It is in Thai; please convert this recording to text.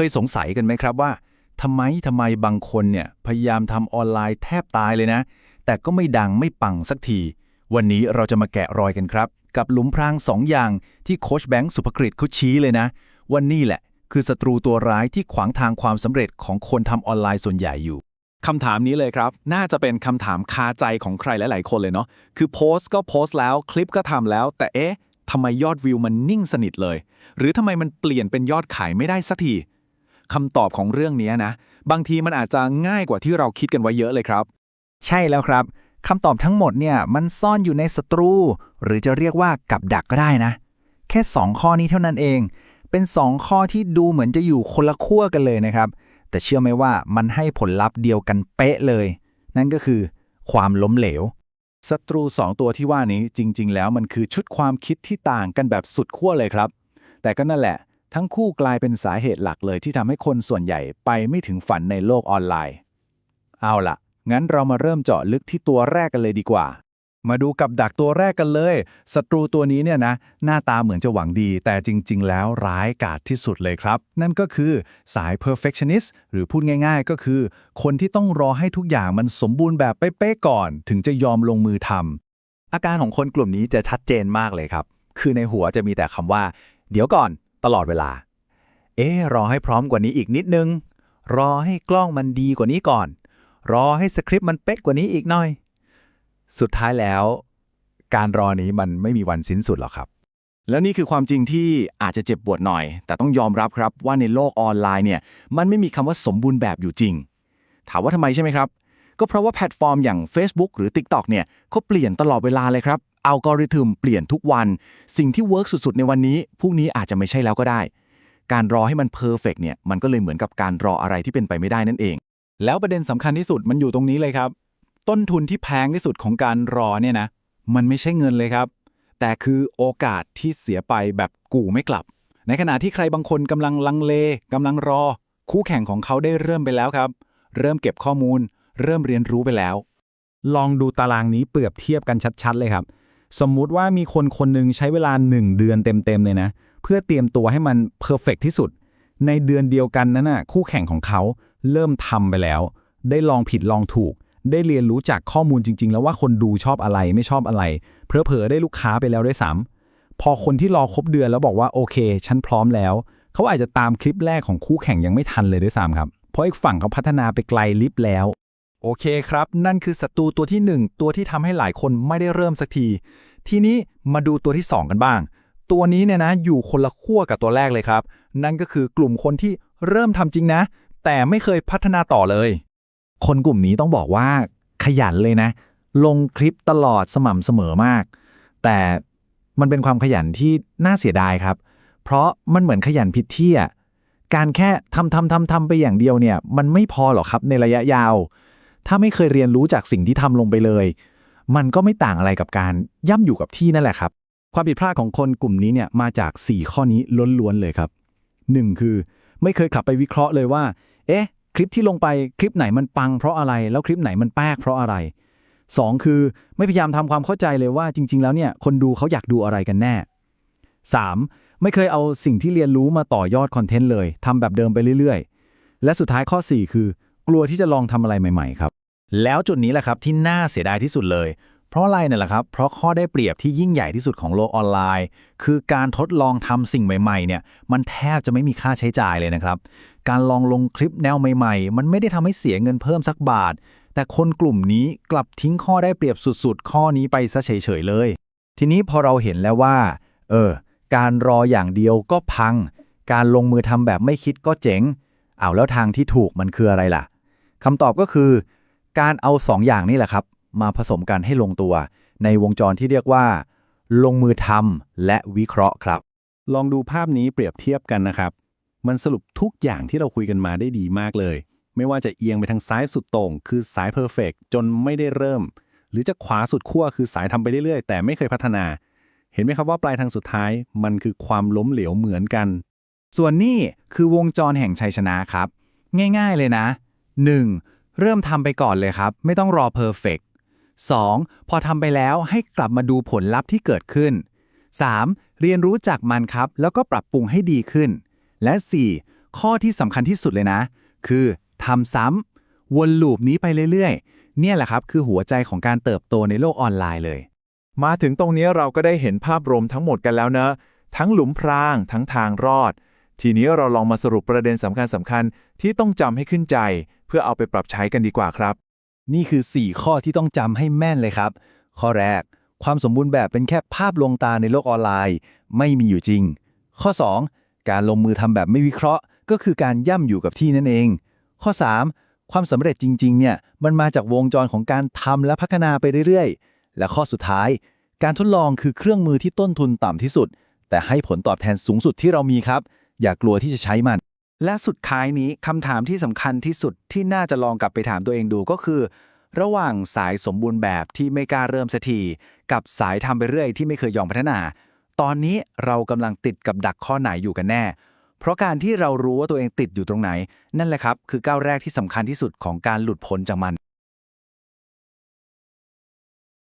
เคยสงสัยกันไหมครับว่าทำไมทำไมบางคนเนี่ยพยายามทำออนไลน์แทบตายเลยนะ แต่ก็ไม่ดังไม่ปังสักที วันนี้เราจะมาแกะรอยกันครับ กับหลุมพรางสองอย่างที่โคชแบงค์สุภกฤษเขาชี้เลยนะ วันนี้แหละ คือศัตรูตัวร้ายที่ขวางทางความสำเร็จของคนทำออนไลน์ส่วนใหญ่อยู่คำถามนี้เลยครับ น่าจะเป็นคำถามคาใจของใครหลาย ๆ คนเลยเนาะคือโพสต์ก็โพสต์แล้วคลิปก็ทำแล้ว แต่เอ๊ะทำไมยอดวิวมันนิ่งสนิทเลย หรือทำไมมันเปลี่ยนเป็นยอดขายไม่ได้สักที คำตอบของเรื่องนี้นะ บางทีมันอาจจะง่ายกว่าที่เราคิดกันไว้เยอะเลยครับ ใช่แล้วครับคำตอบทั้งหมดเนี่ยมันซ่อนอยู่ในศัตรู หรือจะเรียกว่ากับดักก็ได้นะ แค่ 2 ข้อนี้เท่านั้นเอง เป็น 2 ข้อที่ดูเหมือนจะอยู่คนละขั้วกันเลยนะครับ แต่เชื่อไหมว่ามันให้ผลลัพธ์เดียวกันเป๊ะเลย นั่นก็คือ ความล้มเหลวศัตรู 2 ตัวที่ว่านี้จริง ๆ แล้วมันคือชุดความคิดที่ต่างกันแบบสุดขั้วเลยครับ แต่ก็นั่นแหละ ทั้งคู่กลายเป็นสาเหตุหลักเลยที่ทำให้คนส่วนใหญ่ไปไม่ถึงฝันในโลกออนไลน์ เอาล่ะงั้นเรามาเริ่มเจาะลึกที่ตัวแรกกันเลยดีกว่า มาดูกับดักตัวแรกกันเลย ศัตรูตัวนี้เนี่ยนะ หน้าตาเหมือนจะหวังดี แต่จริง ๆ แล้วร้ายกาจที่สุดเลยครับ นั่นก็คือสาย perfectionist หรือพูดง่าย ๆ ก็คือ คนที่ต้องรอให้ทุกอย่างมันสมบูรณ์แบบเป๊ะๆก่อน ถึงจะยอมลงมือทำอาการของคนกลุ่มนี้จะชัดเจนมากเลยครับ คือในหัวจะมีแต่คำว่า เดี๋ยวก่อน ตลอดเวลา เอ๊ะรอให้พร้อมกว่านี้อีกนิดนึง รอให้กล้องมันดีกว่านี้ก่อน รอให้สคริปต์มันเป๊ะกว่านี้อีกหน่อย สุดท้ายแล้ว การรอนี้มันไม่มีวันสิ้นสุดหรอกครับ แล้วนี่คือความจริงที่อาจจะเจ็บปวดหน่อย แต่ต้องยอมรับครับว่าในโลกออนไลน์เนี่ยมันไม่มีคำว่าสมบูรณ์แบบอยู่จริง ถามว่าทำไมใช่ไหมครับ ก็เพราะว่าแพลตฟอร์มอย่าง Facebook หรือ TikTok เนี่ยเขาเปลี่ยนตลอดเวลาเลยครับ อัลกอริทึมเปลี่ยนทุกวัน สิ่งที่เวิร์กสุดๆ ในวันนี้พรุ่งนี้อาจจะไม่ใช่แล้วก็ได้ การรอให้มันเพอร์เฟกเนี่ยมันก็เลยเหมือนกับการรออะไรที่เป็นไปไม่ได้นั่นเอง แล้วประเด็นสำคัญที่สุดมันอยู่ตรงนี้เลยครับ ต้นทุนที่แพงที่สุดของการรอเนี่ยนะ มันไม่ใช่เงินเลยครับ แต่คือโอกาสที่เสียไปแบบกูไม่กลับ ในขณะที่ใครบางคนกำลังลังเลกำลังรอ คู่แข่งของเขาได้เริ่มไปแล้วครับ เริ่มเก็บข้อมูล เริ่มเรียนรู้ไปแล้ว ลองดูตารางนี้เปรียบเทียบกันชัด ๆ เลยครับ สมมุติว่ามีคนคนหนึ่งใช้เวลา 1 เดือนเต็มๆเลยนะ เพื่อเตรียมตัวให้มันเพอร์เฟกที่สุด ในเดือนเดียวกันนั้นน่ะคู่แข่งของเขาเริ่มทำไปแล้ว ได้ลองผิดลองถูก ได้เรียนรู้จากข้อมูลจริง ๆ แล้วว่าคนดูชอบอะไรไม่ชอบอะไร เพอเพอๆได้ลูกค้าไปแล้วด้วยซ้ำพอคนที่รอครบเดือนแล้วบอกว่าโอเค ฉันพร้อมแล้ว เขาอาจจะตามคลิปแรกของคู่แข่งยังไม่ทันเลยด้วยซ้ำครับเพราะอีกฝั่งเขาพัฒนาไปไกลลิฟต์แล้ว โอเคครับ นั่นคือศัตรูตัวที่ 1 ตัวที่ทำให้หลายคนไม่ได้เริ่มสักที ทีนี้มาดูตัวที่ 2 กันบ้าง ตัวนี้เนี่ยนะอยู่คนละขั้วกับตัวแรกเลยครับ นั่นก็คือกลุ่มคนที่เริ่มทำจริงนะ แต่ไม่เคยพัฒนาต่อเลย คนกลุ่มนี้ต้องบอกว่า ขยันเลยนะ ลงคลิปตลอดสม่ำเสมอมาก แต่มันเป็นความขยันที่น่าเสียดายครับ เพราะมันเหมือนขยันผิดที่อะการแค่ทำทำทำทำไปอย่างเดียวเนี่ย มันไม่พอหรอกครับในระยะยาว ถ้าไม่เคยเรียนรู้จากสิ่งที่ทำลงไปเลย มันก็ไม่ต่างอะไรกับการย่ำอยู่กับที่นั่นแหละครับ ความผิดพลาดของคนกลุ่มนี้เนี่ยมาจาก 4 ข้อนี้ล้วนๆเลยครับ 1. คือ ไม่เคยขับไปวิเคราะห์เลยว่า เอ๊ะ คลิปที่ลงไปคลิปไหนมันปังเพราะอะไร แล้วคลิปไหนมันแป๊กเพราะอะไร 2. คือไม่พยายามทำความเข้าใจเลยว่าจริง ๆ แล้วเนี่ยคนดูเขาอยากดูอะไรกันแน่ 3. ไม่เคยเอาสิ่งที่เรียนรู้มาต่อยอดคอนเทนต์เลยทำแบบเดิมไปเรื่อย ๆ และสุดท้ายข้อ 4 คือ กลัวที่จะลองทำอะไรใหม่ๆครับ แล้วจุดนี้แหละครับที่น่าเสียดายที่สุดเลย เพราะอะไรเนี่ยแหละครับ เพราะข้อได้เปรียบที่ยิ่งใหญ่ที่สุดของโลกออนไลน์ คือการทดลองทำสิ่งใหม่ๆเนี่ยมันแทบจะไม่มีค่าใช้จ่ายเลยนะครับ การลองลงคลิปแนวใหม่ๆ มันไม่ได้ทำให้เสียเงินเพิ่มสักบาท แต่คนกลุ่มนี้กลับทิ้งข้อได้เปรียบสุดๆ ข้อนี้ไปซะเฉยๆเลย ทีนี้พอเราเห็นแล้วว่า เออ การรออย่างเดียวก็พัง การลงมือทำแบบไม่คิดก็เจ๋งเอาแล้วทางที่ถูกมันคืออะไรล่ะ คำตอบก็คือ การเอาสองอย่างนี่แหละครับ มาผสมกันให้ลงตัว ในวงจรที่เรียกว่า ลงมือทำและวิเคราะห์ครับ ลองดูภาพนี้เปรียบเทียบกันนะครับ มันสรุปทุกอย่างที่เราคุยกันมาได้ดีมากเลย ไม่ว่าจะเอียงไปทางซ้ายสุดโต่งคือสายเพอร์เฟกจนไม่ได้เริ่ม หรือจะขวาสุดขั้วคือสายทำไปเรื่อยๆ แต่ไม่เคยพัฒนา เห็นไหมครับว่าปลายทางสุดท้าย มันคือความล้มเหลวเหมือนกัน ส่วนนี่คือวงจรแห่งชัยชนะครับ ง่าย ๆ เลยนะ 1. เริ่มทำไปก่อนเลยครับ ไม่ต้องรอเพอร์เฟกต์ 2. พอทำไปแล้วให้กลับมาดูผลลัพธ์ที่เกิดขึ้น 3. เรียนรู้จากมันครับ แล้วก็ปรับปรุงให้ดีขึ้น และ 4. ข้อที่สำคัญที่สุดเลยนะ คือทำซ้ำวนลูปนี้ไปเรื่อยๆ เนี่ยแหละครับคือหัวใจของการเติบโตในโลกออนไลน์เลย มาถึงตรงนี้เราก็ได้เห็นภาพรวมทั้งหมดกันแล้วนะ ทั้งหลุมพราง ทั้งทางรอด ทีนี้เราลองมาสรุปประเด็นสำคัญสำคัญที่ต้องจำให้ขึ้นใจ เพื่อเอาไปปรับใช้กันดีกว่าครับ นี่คือ 4 ข้อที่ต้องจำให้แม่นเลยครับ ข้อแรก ความสมบูรณ์แบบเป็นแค่ภาพลวงตาในโลกออนไลน์ ไม่มีอยู่จริง ข้อ 2 การลงมือทำแบบไม่วิเคราะห์ ก็คือการย่ำอยู่กับที่นั่นเอง ข้อ 3 ความสำเร็จจริงๆเนี่ยมันมาจากวงจรของการทำและพัฒนาไปเรื่อยๆ และข้อสุดท้าย การทดลองคือเครื่องมือที่ต้นทุนต่ำที่สุด แต่ให้ผลตอบแทนสูงสุดที่เรามีครับ อย่ากลัวที่จะใช้มัน และสุดท้ายนี้คำถามที่สำคัญที่สุดที่น่าจะลองกลับไปถามตัวเองดูก็คือ ระหว่างสายสมบูรณ์แบบที่ไม่กล้าเริ่มสักทีกับสายทำไปเรื่อยที่ไม่เคยยอมพัฒนา ตอนนี้เรากำลังติดกับดักข้อไหนอยู่กันแน่ เพราะการที่เรารู้ว่าตัวเองติดอยู่ตรงไหน นั่นแหละครับ คือก้าวแรกที่สำคัญที่สุดของการหลุดพ้นจากมัน